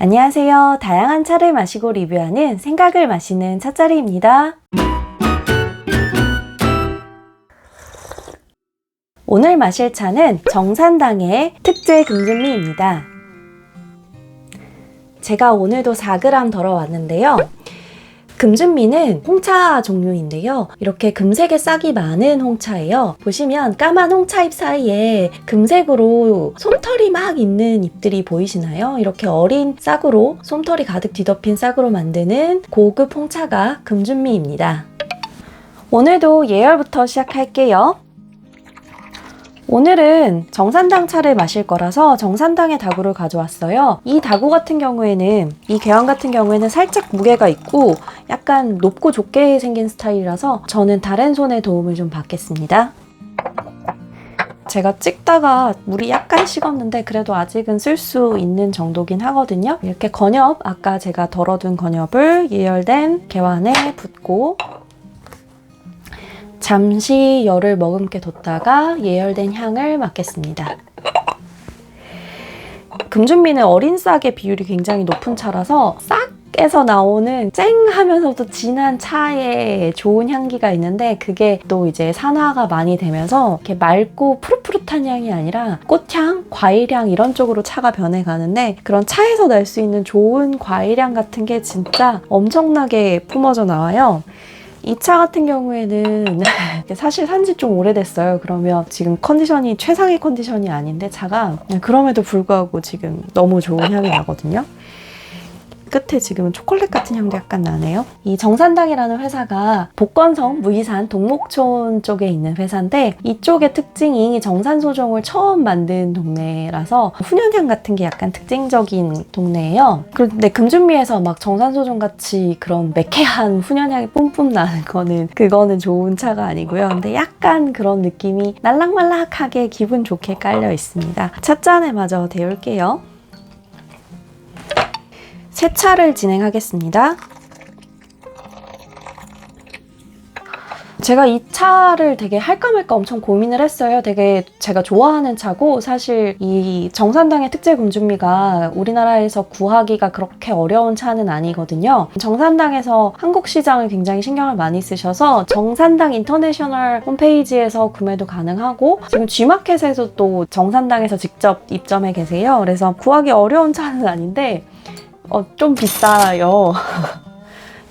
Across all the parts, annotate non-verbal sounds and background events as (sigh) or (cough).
안녕하세요. 다양한 차를 마시고 리뷰하는 생각을 마시는 차짜리입니다. 오늘 마실 차는 정산당의 특제 금준미입니다. 제가 오늘도 4g 덜어 왔는데요. 금준미는 홍차 종류인데요. 이렇게 금색의 싹이 많은 홍차예요. 보시면 까만 홍차 잎 사이에 금색으로 솜털이 막 있는 잎들이 보이시나요? 이렇게 어린 싹으로 솜털이 가득 뒤덮인 싹으로 만드는 고급 홍차가 금준미입니다. 오늘도 예열부터 시작할게요. 오늘은 정산당 차를 마실 거라서 정산당의 다구를 가져왔어요. 이 다구 같은 경우에는 이 개왕 같은 경우에는 살짝 무게가 있고 약간 높고 좁게 생긴 스타일이라서 저는 다른 손의 도움을 좀 받겠습니다. 제가 찍다가 물이 약간 식었는데 그래도 아직은 쓸 수 있는 정도긴 하거든요. 이렇게 건엽, 아까 제가 덜어둔 건엽을 예열된 개완에 붓고 잠시 열을 머금게 뒀다가 예열된 향을 맡겠습니다. 금준미는 어린 싹의 비율이 굉장히 높은 차라서 싹 에서 나오는 쨍하면서도 진한 차에 좋은 향기가 있는데 그게 또 이제 산화가 많이 되면서 이렇게 맑고 푸릇푸릇한 향이 아니라 꽃향, 과일향 이런 쪽으로 차가 변해가는데 그런 차에서 날 수 있는 좋은 과일향 같은 게 진짜 엄청나게 뿜어져 나와요. 이 차 같은 경우에는 (laughs) 사실 산지 좀 오래됐어요. 그러면 지금 컨디션이 최상의 컨디션이 아닌데 차가 그럼에도 불구하고 지금 너무 좋은 향이 나거든요. 끝에 지금은 초콜릿 같은 향도 약간 나네요. 이 정산당이라는 회사가 복건성 무이산 동목촌 쪽에 있는 회사인데 이쪽의 특징이 정산 소종을 처음 만든 동네라서 훈연향 같은 게 약간 특징적인 동네예요. 그런데 금준미에서 막 정산 소종 같이 그런 매캐한 훈연향이 뿜뿜 나는 거는 그거는 좋은 차가 아니고요. 근데 약간 그런 느낌이 날락말락하게 기분 좋게 깔려 있습니다. 찻잔에 마저 데울게요. 세차를 진행하겠습니다. 제가 이 차를 되게 할까 말까 엄청 고민을 했어요. 되게 제가 좋아하는 차고 사실 이 정산당의 특제 금준미가 우리나라에서 구하기가 그렇게 어려운 차는 아니거든요. 정산당에서 한국 시장을 굉장히 신경을 많이 쓰셔서 정산당 인터내셔널 홈페이지에서 구매도 가능하고 지금 G마켓에서 또 정산당에서 직접 입점해 계세요. 그래서 구하기 어려운 차는 아닌데 어, 좀 비싸요. (laughs)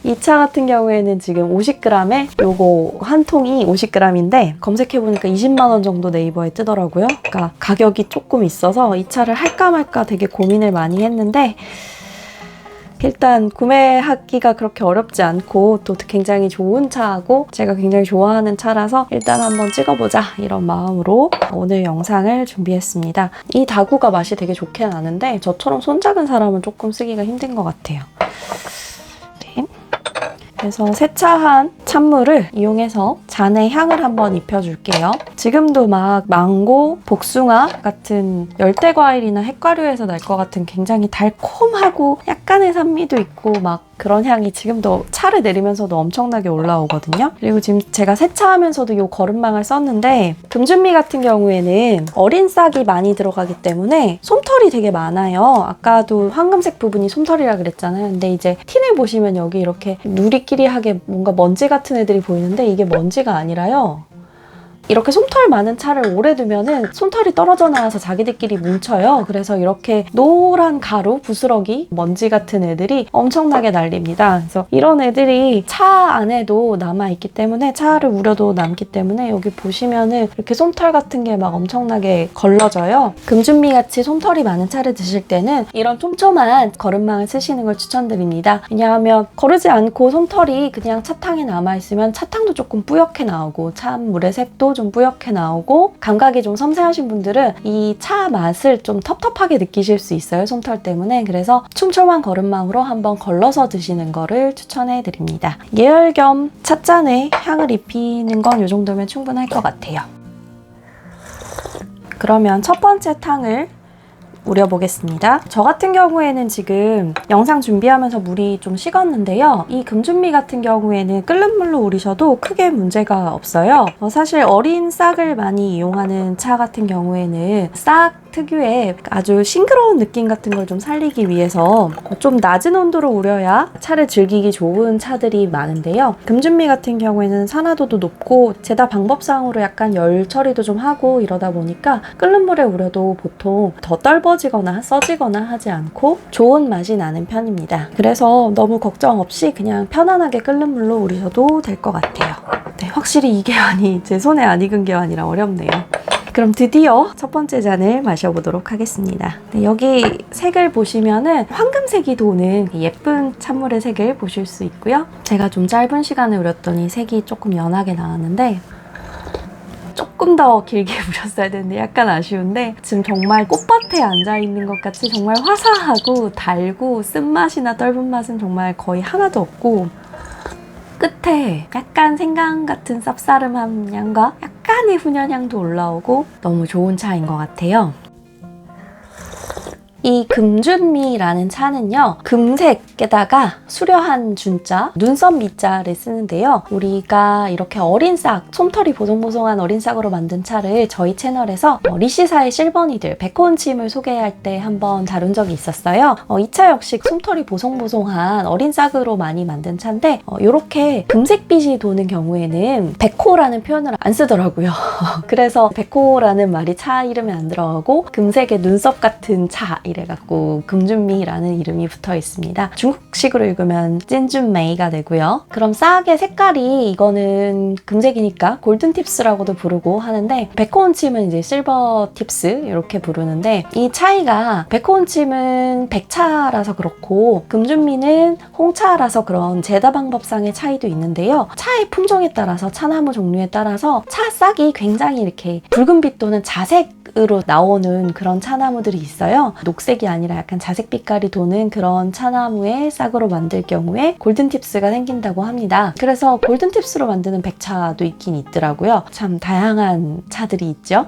이 차 같은 경우에는 지금 50g에 요거 한 통이 50g인데 검색해보니까 20만원 정도 네이버에 뜨더라고요. 그러니까 가격이 조금 있어서 이 차를 할까 말까 되게 고민을 많이 했는데 일단 구매하기가 그렇게 어렵지 않고 또 굉장히 좋은 차고 제가 굉장히 좋아하는 차라서 일단 한번 찍어보자 이런 마음으로 오늘 영상을 준비했습니다. 이 다구가 맛이 되게 좋게 나는데 저처럼 손 작은 사람은 조금 쓰기가 힘든 것 같아요. 네. 그래서 세차한 찬물을 이용해서 잔에 향을 한번 입혀줄게요. 지금도 막 망고, 복숭아 같은 열대 과일이나 핵과류에서 날 것 같은 굉장히 달콤하고 약간의 산미도 있고 막 그런 향이 지금도 차를 내리면서도 엄청나게 올라오거든요. 그리고 지금 제가 세차하면서도 이 거름망을 썼는데 금준미 같은 경우에는 어린 싹이 많이 들어가기 때문에 솜털 이 되게 많아요. 아까도 황금색 부분이 솜털이라 그랬잖아요. 근데 이제 틴을 보시면 여기 이렇게 누리끼리하게 뭔가 먼지 같은 애들이 보이는데 이게 먼지가 아니라요. 이렇게 솜털 많은 차를 오래 두면은 솜털이 떨어져 나와서 자기들끼리 뭉쳐요. 그래서 이렇게 노란 가루, 부스러기, 먼지 같은 애들이 엄청나게 날립니다. 그래서 이런 애들이 차 안에도 남아있기 때문에 차를 우려도 남기 때문에 여기 보시면은 이렇게 솜털 같은 게 막 엄청나게 걸러져요. 금준미 같이 솜털이 많은 차를 드실 때는 이런 촘촘한 거름망을 쓰시는 걸 추천드립니다. 왜냐하면 거르지 않고 솜털이 그냥 차탕에 남아있으면 차탕도 조금 뿌옇게 나오고 찬물의 색도 좀 뿌옇게 나오고 감각이 좀 섬세하신 분들은 이 차 맛을 좀 텁텁하게 느끼실 수 있어요 솜털 때문에. 그래서 촘촘한 거름망으로 한번 걸러서 드시는 거를 추천해 드립니다. 예열 겸 찻잔에 향을 입히는 건 이 정도면 충분할 것 같아요. 그러면 첫 번째 탕을 우려보겠습니다. 저 같은 경우에는 지금 영상 준비하면서 물이 좀 식었는데요. 이 금준미 같은 경우에는 끓는 물로 우리셔도 크게 문제가 없어요. 어, 사실 어린 싹을 많이 이용하는 차 같은 경우에는 싹 특유의 아주 싱그러운 느낌 같은 걸 좀 살리기 위해서 좀 낮은 온도로 우려야 차를 즐기기 좋은 차들이 많은데요. 금준미 같은 경우에는 산화도도 높고 제다 방법상으로 약간 열 처리도 좀 하고 이러다 보니까 끓는 물에 우려도 보통 더 떨버지거나 써지거나 하지 않고 좋은 맛이 나는 편입니다. 그래서 너무 걱정 없이 그냥 편안하게 끓는 물로 우리셔도 될 것 같아요. 네, 확실히 이 개환이 제 손에 안 익은 개환이라 어렵네요. 그럼 드디어 첫 번째 잔을 마셔보도록 하겠습니다. 네, 여기 색을 보시면은 황금색이 도는 예쁜 찬물의 색을 보실 수 있고요. 제가 좀 짧은 시간에 우렸더니 색이 조금 연하게 나왔는데 조금 더 길게 (laughs) 우렸어야 되는데 약간 아쉬운데 지금 정말 꽃밭에 앉아 있는 것 같이 정말 화사하고 달고 쓴맛이나 떫은 맛은 정말 거의 하나도 없고 끝에 약간 생강 같은 쌉싸름한 향과 약간 의 훈연향도 올라오고 너무 좋은 차인 것 같아요. 이 금준미라는 차는요, 금색에다가 수려한 준자, 눈썹 밑자를 쓰는데요. 우리가 이렇게 어린 싹, 솜털이 보송보송한 어린 싹으로 만든 차를 저희 채널에서 어, 리시사의 실버니들, 백호은침을 소개할 때 한번 다룬 적이 있었어요. 어, 이차 역시 솜털이 보송보송한 어린 싹으로 많이 만든 차인데, 어, 이렇게 금색빛이 도는 경우에는 백호라는 표현을 안 쓰더라고요. (laughs) 그래서 백호라는 말이 차 이름에 안 들어가고 금색의 눈썹 같은 차 이래갖고 금준미라는 이름이 붙어 있습니다. 중국식으로 읽으면 찐준메이가 되고요. 그럼 싹의 색깔이 이거는 금색이니까 골든 팁스라고도 부르고 하는데 백호온 침은 이제 실버 팁스 이렇게 부르는데 이 차이가 백호온 침은 백차라서 그렇고 금준미는 홍차라서 그런 제다 방법상의 차이도 있는데요. 차의 품종에 따라서 차나무 종류에 따라서 차 싹이 굉장히 이렇게 붉은빛 또는 자색 으로 나오는 그런 차나무들이 있어요. 녹색이 아니라 약간 자색 빛깔이 도는 그런 차나무의 싹으로 만들 경우에 골든팁스가 생긴다고 합니다. 그래서 골든팁스로 만드는 백차도 있긴 있더라고요. 참 다양한 차들이 있죠.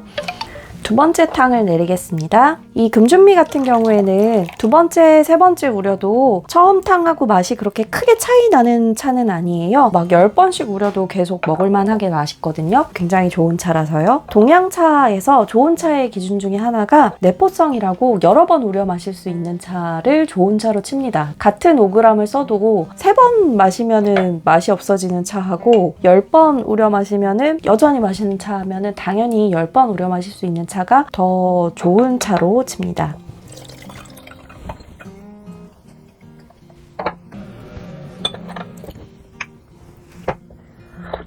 두 번째 탕을 내리겠습니다. 이 금준미 같은 경우에는 두 번째, 세 번째 우려도 처음 탕하고 맛이 그렇게 크게 차이 나는 차는 아니에요. 막 10번씩 우려도 계속 먹을만하게 맛있거든요. 굉장히 좋은 차라서요. 동양차에서 좋은 차의 기준 중에 하나가 내포성이라고 여러 번 우려 마실 수 있는 차를 좋은 차로 칩니다. 같은 5g을 써도 세 번 마시면은 맛이 없어지는 차하고 10번 우려 마시면은 여전히 맛있는 차면은 당연히 10번 우려 마실 수 있는 차가 더 좋은 차로 칩니다.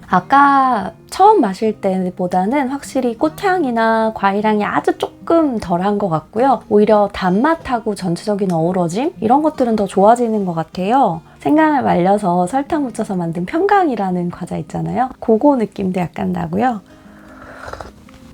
아까 처음 마실 때보다는 확실히 꽃향이나 과일향이 아주 조금 덜한 것 같고요. 오히려 단맛하고 전체적인 어우러짐 이런 것들은 더 좋아지는 것 같아요. 생강을 말려서 설탕 묻혀서 만든 평강이라는 과자 있잖아요. 그거 느낌도 약간 나고요.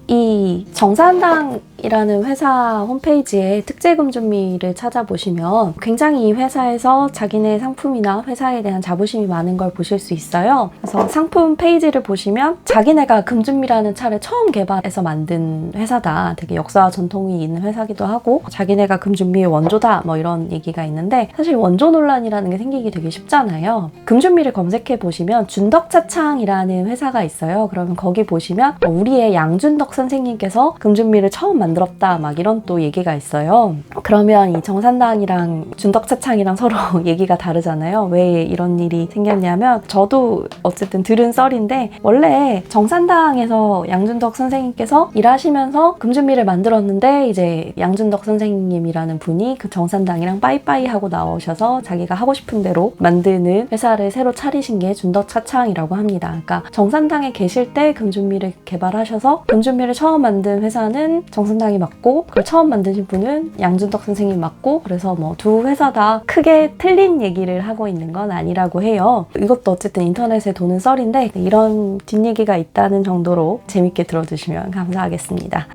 이 정산당 이라는 회사 홈페이지에 특제금준미를 찾아보시면 굉장히 이 회사에서 자기네 상품이나 회사에 대한 자부심이 많은 걸 보실 수 있어요. 그래서 상품 페이지를 보시면 자기네가 금준미라는 차를 처음 개발해서 만든 회사다. 되게 역사와 전통이 있는 회사기도 하고 자기네가 금준미의 원조다. 뭐 이런 얘기가 있는데 사실 원조 논란이라는 게 생기기 되게 쉽잖아요. 금준미를 검색해 보시면 준덕차창이라는 회사가 있어요. 그러면 거기 보시면 어, 우리의 양준덕 선생님께서 금준미를 처음 만 들었다 막 이런 또 얘기가 있어요. 그러면 이 정산당이랑 준덕차창이랑 서로 (laughs) 얘기가 다르잖아요. 왜 이런 일이 생겼냐면 저도 어쨌든 들은 썰인데 원래 정산당에서 양준덕 선생님께서 일하시면서 금준미를 만들었는데 이제 양준덕 선생님이라는 분이 그 정산당이랑 빠이빠이 하고 나오셔서 자기가 하고 싶은 대로 만드는 회사를 새로 차리신 게 준덕차창이라고 합니다. 그러니까 정산당에 계실 때 금준미를 개발하셔서 금준미를 처음 만든 회사는 정산 당이 맞고 그걸 처음 만드신 분은 양준덕 선생님 맞고 그래서 뭐 두 회사 다 크게 틀린 얘기를 하고 있는 건 아니라고 해요. 이것도 어쨌든 인터넷에 도는 썰인데 이런 뒷얘기가 있다는 정도로 재밌게 들어주시면 감사하겠습니다.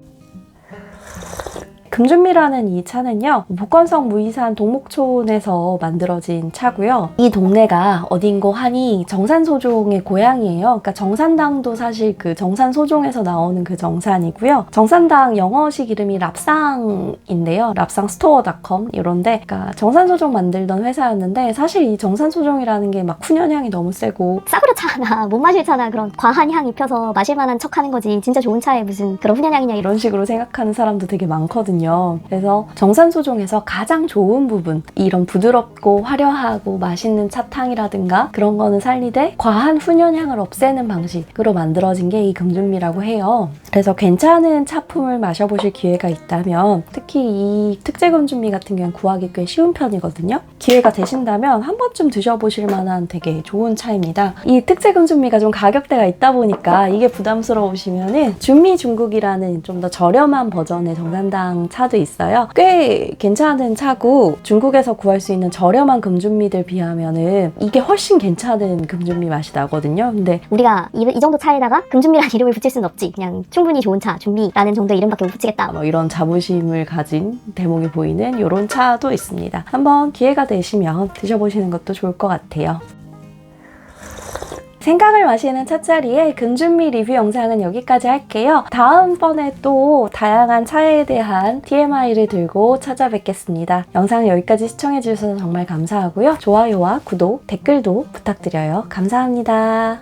금준미라는 이 차는요, 복건성 무이산 동목촌에서 만들어진 차고요. 이 동네가 어딘고 하니 정산소종의 고향이에요. 그러니까 정산당도 사실 그 정산소종에서 나오는 그 정산이고요. 정산당 영어식 이름이 랍상인데요. 랍상스토어닷컴 이런데, 그러니까 정산소종 만들던 회사였는데 사실 이 정산소종이라는 게 막 훈연향이 너무 세고 싸구려 차나 못 마실 차나 그런 과한 향 입혀서 마실 만한 척 하는 거지 진짜 좋은 차에 무슨 그런 훈연향이냐 이런 식으로 생각하는 사람도 되게 많거든요. 있거든요. 그래서 정산소종에서 가장 좋은 부분, 이런 부드럽고 화려하고 맛있는 차탕이라든가 그런 거는 살리되 과한 훈연향을 없애는 방식으로 만들어진 게 이 금준미라고 해요. 그래서 괜찮은 차품을 마셔보실 기회가 있다면 특히 이 특제 금준미 같은 경우는 구하기 꽤 쉬운 편이거든요. 기회가 되신다면 한 번쯤 드셔보실 만한 되게 좋은 차입니다. 이 특제 금준미가 좀 가격대가 있다 보니까 이게 부담스러우시면은 준미 중국이라는 좀 더 저렴한 버전의 정산당 차도 있어요. 꽤 괜찮은 차고 중국에서 구할 수 있는 저렴한 금준미들 비하면은 이게 훨씬 괜찮은 금준미 맛이 나거든요. 근데 우리가 이, 이 정도 차에다가 금준미라는 이름을 붙일 수는 없지. 그냥 충분히 좋은 차, 준비라는 정도의 이름밖에 못 붙이겠다. 뭐 이런 자부심을 가진 대목이 보이는 이런 차도 있습니다. 한번 기회가 되시면 드셔보시는 것도 좋을 것 같아요. 생각을 마시는 찻자리에 금준미 리뷰 영상은 여기까지 할게요. 다음번에 또 다양한 차에 대한 TMI를 들고 찾아뵙겠습니다. 영상 여기까지 시청해주셔서 정말 감사하고요. 좋아요와 구독, 댓글도 부탁드려요. 감사합니다.